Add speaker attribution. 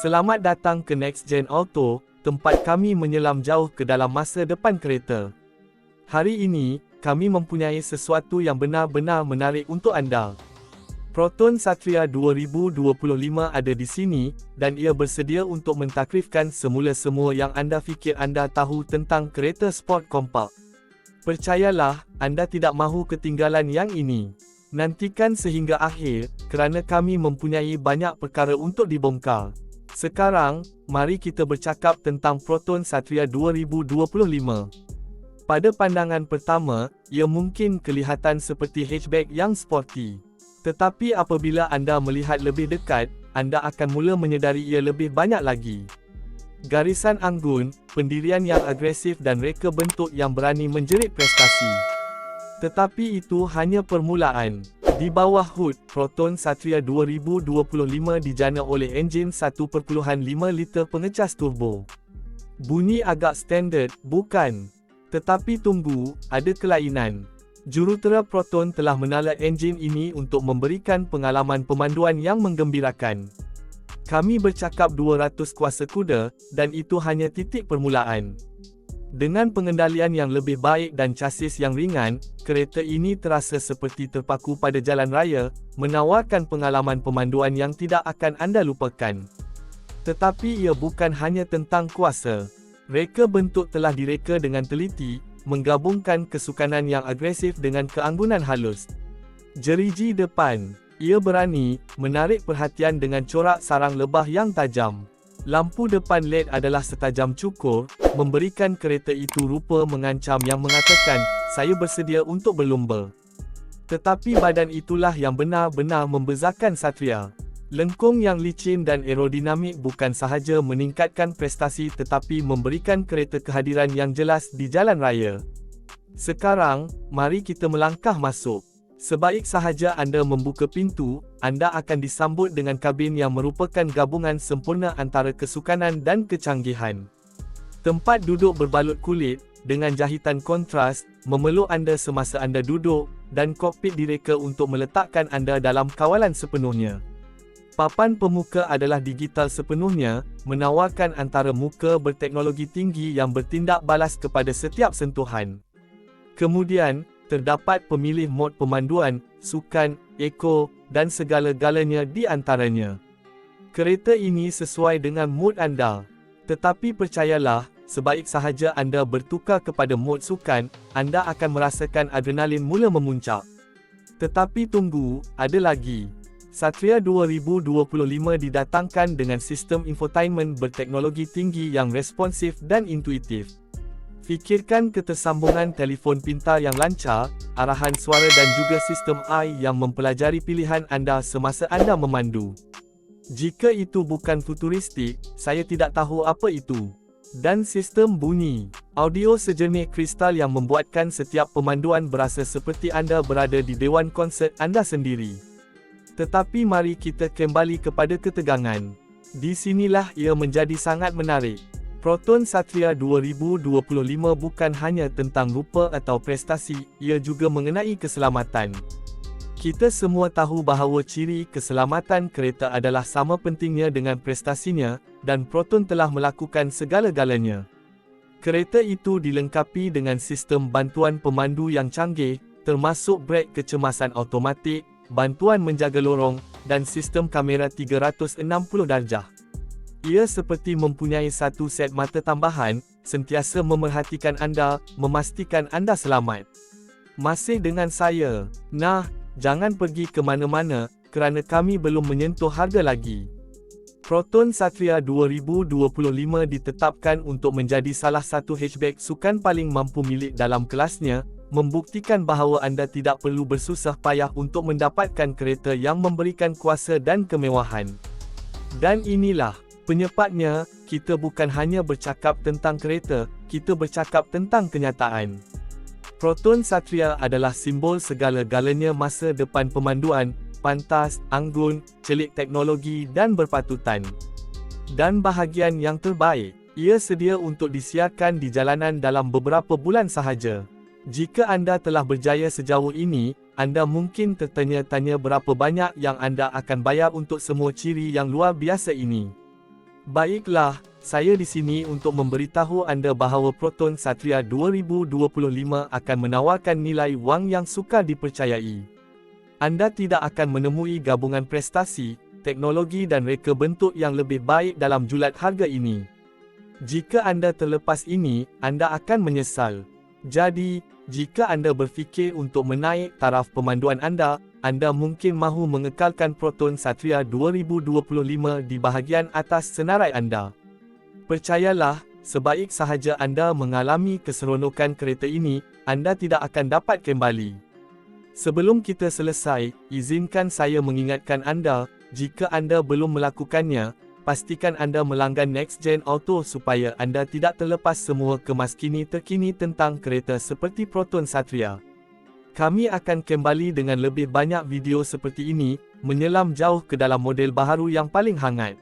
Speaker 1: Selamat datang ke Next Gen Auto, tempat kami menyelam jauh ke dalam masa depan kereta. Hari ini, kami mempunyai sesuatu yang benar-benar menarik untuk anda. Proton Satria 2025 ada di sini, dan ia bersedia untuk mentakrifkan semula semua yang anda fikir anda tahu tentang kereta sport kompak. Percayalah, anda tidak mahu ketinggalan yang ini. Nantikan sehingga akhir, kerana kami mempunyai banyak perkara untuk dibongkar. Sekarang, mari kita bercakap tentang Proton Satria 2025. Pada pandangan pertama, ia mungkin kelihatan seperti hatchback yang sporty. Tetapi apabila anda melihat lebih dekat, anda akan mula menyedari ia lebih banyak lagi. Garisan anggun, pendirian yang agresif dan reka bentuk yang berani menjerit prestasi. Tetapi itu hanya permulaan. Di bawah hood, Proton Satria 2025 dijana oleh enjin 1.5 liter pengecas turbo. Bunyi agak standard, bukan? Tetapi tunggu, ada kelainan. Jurutera Proton telah menala enjin ini untuk memberikan pengalaman pemanduan yang menggembirakan. Kami bercakap 200 kuasa kuda, dan itu hanya titik permulaan. Dengan pengendalian yang lebih baik dan chassis yang ringan, kereta ini terasa seperti terpaku pada jalan raya, menawarkan pengalaman pemanduan yang tidak akan anda lupakan. Tetapi ia bukan hanya tentang kuasa. Reka bentuk telah direka dengan teliti, menggabungkan kesukanan yang agresif dengan keanggunan halus. Jeriji depan, ia berani, menarik perhatian dengan corak sarang lebah yang tajam. Lampu depan LED adalah setajam cukur, memberikan kereta itu rupa mengancam yang mengatakan, saya bersedia untuk berlumba. Tetapi badan itulah yang benar-benar membezakan Satria. Lengkung yang licin dan aerodinamik bukan sahaja meningkatkan prestasi tetapi memberikan kereta kehadiran yang jelas di jalan raya. Sekarang, mari kita melangkah masuk. Sebaik sahaja anda membuka pintu, anda akan disambut dengan kabin yang merupakan gabungan sempurna antara kesukanan dan kecanggihan. Tempat duduk berbalut kulit, dengan jahitan kontras, memeluk anda semasa anda duduk, dan kokpit direka untuk meletakkan anda dalam kawalan sepenuhnya. Papan pemuka adalah digital sepenuhnya, menawarkan antara muka berteknologi tinggi yang bertindak balas kepada setiap sentuhan. Kemudian, terdapat pemilih mod pemanduan, sukan, eko, dan segala-galanya di antaranya. Kereta ini sesuai dengan mod anda. Tetapi percayalah, sebaik sahaja anda bertukar kepada mod sukan, anda akan merasakan adrenalin mula memuncak. Tetapi tunggu, ada lagi. Satria 2025 didatangkan dengan sistem infotainment berteknologi tinggi yang responsif dan intuitif. Fikirkan ketersambungan telefon pintar yang lancar, arahan suara dan juga sistem AI yang mempelajari pilihan anda semasa anda memandu. Jika itu bukan futuristik, saya tidak tahu apa itu. Dan sistem bunyi, audio sejernih kristal yang membuatkan setiap pemanduan berasa seperti anda berada di dewan konsert anda sendiri. Tetapi mari kita kembali kepada ketegangan. Di sinilah ia menjadi sangat menarik. Proton Satria 2025 bukan hanya tentang rupa atau prestasi, ia juga mengenai keselamatan. Kita semua tahu bahawa ciri keselamatan kereta adalah sama pentingnya dengan prestasinya, dan Proton telah melakukan segala-galanya. Kereta itu dilengkapi dengan sistem bantuan pemandu yang canggih, termasuk brek kecemasan automatik, bantuan menjaga lorong, dan sistem kamera 360 darjah. Ia seperti mempunyai satu set mata tambahan, sentiasa memerhatikan anda, memastikan anda selamat. Masih dengan saya. Nah, jangan pergi ke mana-mana, kerana kami belum menyentuh harga lagi. Proton Satria 2025 ditetapkan untuk menjadi salah satu hatchback sukan paling mampu milik dalam kelasnya, membuktikan bahawa anda tidak perlu bersusah payah untuk mendapatkan kereta yang memberikan kuasa dan kemewahan. Dan inilah Penyepatnya, kita bukan hanya bercakap tentang kereta, kita bercakap tentang kenyataan. Proton Satria adalah simbol segala-galanya masa depan pemanduan, pantas, anggun, celik teknologi dan berpatutan. Dan bahagian yang terbaik, ia sedia untuk disiarkan di jalanan dalam beberapa bulan sahaja. Jika anda telah berjaya sejauh ini, anda mungkin tertanya-tanya berapa banyak yang anda akan bayar untuk semua ciri yang luar biasa ini. Baiklah, saya di sini untuk memberitahu anda bahawa Proton Satria 2025 akan menawarkan nilai wang yang sukar dipercayai. Anda tidak akan menemui gabungan prestasi, teknologi dan reka bentuk yang lebih baik dalam julat harga ini. Jika anda terlepas ini, anda akan menyesal. Jadi, jika anda berfikir untuk menaik taraf pemanduan anda, anda mungkin mahu mengekalkan Proton Satria 2025 di bahagian atas senarai anda. Percayalah, sebaik sahaja anda mengalami keseronokan kereta ini, anda tidak akan dapat kembali. Sebelum kita selesai, izinkan saya mengingatkan anda, jika anda belum melakukannya, pastikan anda melanggan Next Gen Auto supaya anda tidak terlepas semua kemaskini terkini tentang kereta seperti Proton Satria. Kami akan kembali dengan lebih banyak video seperti ini, menyelam jauh ke dalam model baharu yang paling hangat.